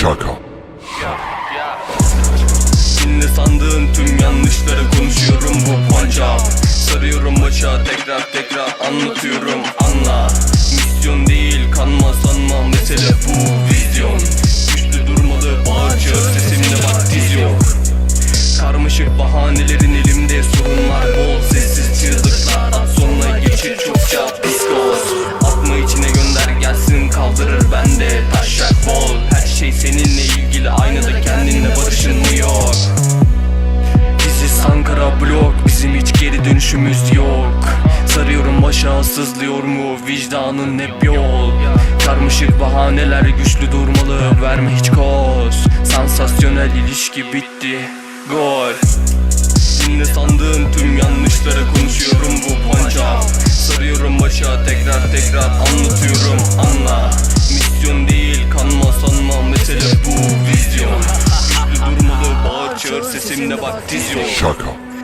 Şaka. Dinle sandığın tüm yanlışları konuşuyorum bu punch Sarıyorum başa tekrar tekrar anlatıyorum. Anla. Misyon değil kanma sanma. Mesele bu vizyon. Güçlü durmalı bağırçı sesimde bak diz yok Karmaşık bahanelerin dönüşümüz yok. Sarıyorum başa sızlıyor mu? Vicdanın hep yol. Karmaşık bahaneler güçlü durmalı. Verme hiç koz. Sansasyonel ilişki bitti. Gol. Dinle sandığın tüm yanlışları konuşuyorum bu panca. Sarıyorum başa tekrar tekrar anlatıyorum. Anla. Misyon değil kanma sanma. Mesele bu vizyon. Güçlü durmalı bağır çağır. Sesimde bak diz Şaka.